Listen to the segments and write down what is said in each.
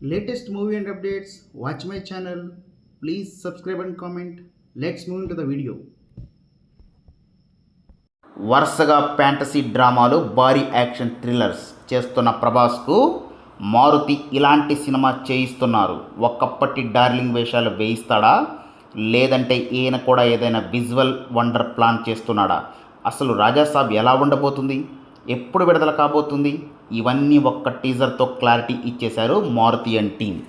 latest movie and updates, watch my channel. Please subscribe and comment. Let's move into the video. వరుసగా fantasy డ్రామాలు భారీ action thrillers చేస్తున్న ప్రభాస్కు మారుతి ఇలాంటి cinema చేయిస్తున్నారు ఒక్కప్పటి darling వేషాలు వేయిస్తాడా లేదంటే ఈయన కూడా ఏదైనా విజువల్ వండర్ ప్లాన్ చేస్తున్నాడా అసలు రాజాసాబ్ ఎలా ఉండబోతుంది ఎప్పుడు విడుదల కాబోతుంది ఇవన్నీ ఒక్క టీజర్తో క్లారిటీ ఇచ్చేశారు మారుతి అండ్ టీం.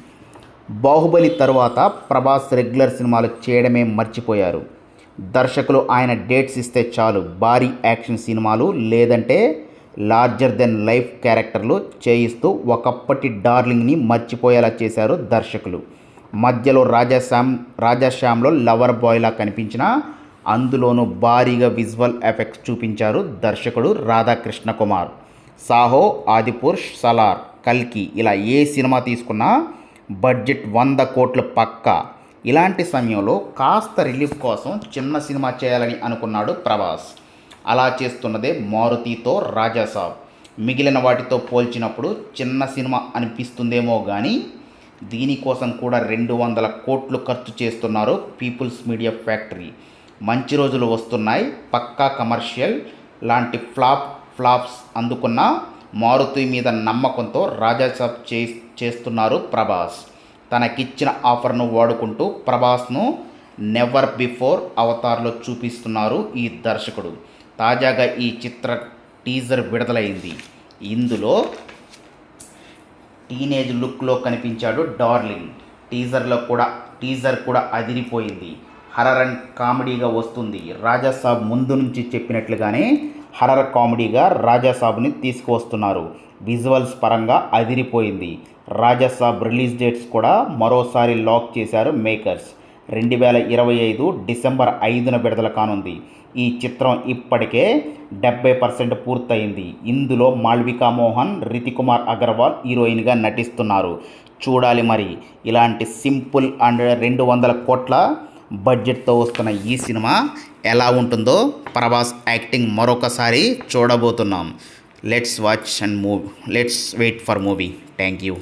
బాహుబలి తరువాత ప్రభాస్ రెగ్యులర్ సినిమాలు చేయడమే మర్చిపోయారు. దర్శకులు ఆయన డేట్స్ ఇస్తే చాలు భారీ యాక్షన్ సినిమాలు లేదంటే లార్జర్ దెన్ లైఫ్ క్యారెక్టర్లు చేయిస్తూ ఒకప్పటి డార్లింగ్ని మర్చిపోయేలా చేశారు దర్శకులు. మధ్యలో రాజాశ్యామ్ రాజాశ్యామ్లో లవర్ బాయ్లా కనిపించిన అందులోనూ భారీగా విజువల్ ఎఫెక్ట్స్ చూపించారు దర్శకుడు రాధాకృష్ణ కుమార్. సాహో ఆదిపురుష్ సలార్ కల్కి ఇలా ఏ సినిమా తీసుకున్నా బడ్జెట్ వంద కోట్లు పక్కా. ఇలాంటి సమయంలో కాస్త రిలీఫ్ కోసం చిన్న సినిమా చేయాలని అనుకున్నాడు ప్రభాస్. అలా చేస్తున్నదే మారుతితో రాజాసాబ్. మిగిలిన వాటితో పోల్చినప్పుడు చిన్న సినిమా అనిపిస్తుందేమో కానీ దీనికోసం కూడా రెండు వందల కోట్లు ఖర్చు చేస్తున్నారు పీపుల్స్ మీడియా ఫ్యాక్టరీ. మంచి రోజులు వస్తున్నాయి పక్కా కమర్షియల్ లాంటి ఫ్లాప్ ఫ్లాప్స్ అందుకున్న మారుతి మీద నమ్మకంతో రాజాసాబ్ చే చేస్తున్నారు ప్రభాస్. తనకిచ్చిన ఆఫర్ను వాడుకుంటూ ప్రభాస్ను నెవర్ బిఫోర్ అవతార్లో చూపిస్తున్నారు ఈ దర్శకుడు. తాజాగా ఈ చిత్ర టీజర్ విడుదలైంది. ఇందులో టీనేజ్ లుక్లో కనిపించాడు డార్లింగ్. టీజర్లో కూడా టీజర్ కూడా అదిరిపోయింది. హరరన్ అండ్ కామెడీగా వస్తుంది. రాజాసాబ్ ముందు నుంచి చెప్పినట్లుగానే హర్రర్ కామెడీగా రాజాసాబ్ని తీసుకువస్తున్నారు. విజువల్స్ పరంగా అదిరిపోయింది. రాజాసాబ్ రిలీజ్ డేట్స్ కూడా మరోసారి లాక్ చేశారు మేకర్స్. రెండు వేల ఇరవై ఐదు డిసెంబర్ ఐదున విడుదల కానుంది. ఈ చిత్రం ఇప్పటికే డెబ్బై పర్సెంట్ పూర్తయింది. ఇందులో మాల్వికా మోహన్ రితికుమార్ అగర్వాల్ హీరోయిన్గా నటిస్తున్నారు. చూడాలి మరి. ఇలాంటి సింపుల్ అండ్ రెండు వందల కోట్ల బడ్జెట్తో వస్తున్న ఈ సినిమా ఎలా ఉంటుందో ప్రభాస్ యాక్టింగ్ మరొకసారి చూడబోతున్నాం. Let's watch and move let's wait for movie thank you